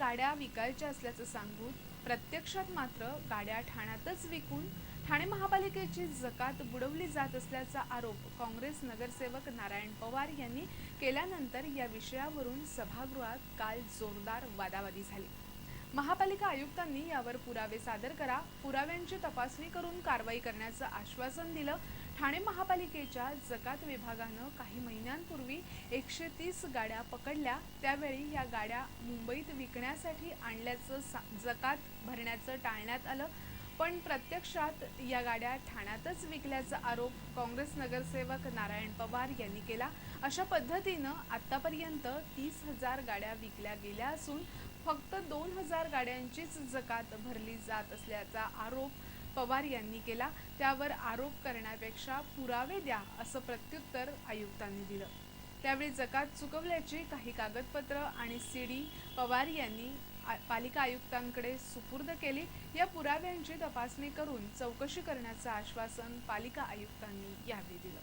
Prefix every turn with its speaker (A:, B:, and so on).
A: गाड्या विकायच्या असल्याचं सांगून प्रत्यक्षात मात्र गाड्या ठाण्यातच विकून ठाणे महापालिकेची जकात बुडवली जात असल्याचा आरोप काँग्रेस नगरसेवक नारायण पवार यांनी केल्यानंतर या विषयावरून सभागृहात काल जोरदार वादावादी झाली. महापालिका आयुक्तांनी यावर पुरावे सादर करा पुराव्यांची तपासणी करून कारवाई करण्याचं आश्वासन दिलं ठाणे महापालिकेच्या जकात विभागानं काही महिन्यांपूर्वी एकशे तीस गाड्या पकडल्या. त्यावेळी या गाड्या मुंबईत विकण्यासाठी आणल्याचं सा- जकात भरण्याचं टाळण्यात आलं. पण प्रत्यक्षात या गाड्या ठाण्यातच विकल्याचा आरोप काँग्रेस नगरसेवक नारायण पवार यांनी केला. अशा पद्धतीनं आतापर्यंत तीस हजार गाड्या विकल्या गेल्या असून फक्त दोन हजार गाड्यांचीच जकात भरली जात असल्याचा आरोप पवार यांनी केला त्यावर आरोप करण्यापेक्षा पुरावे द्या असं प्रत्युत्तर आयुक्तांनी दिलं. त्यावेळी जकात चुकवल्याची काही कागदपत्र आणि सीडी पवार यांनी पालिका आयुक्तांकडे सुपूर्द केली. या पुराव्यांची तपासणी करून चौकशी करण्याचं आश्वासन पालिका आयुक्तांनी यावेळी दिलं.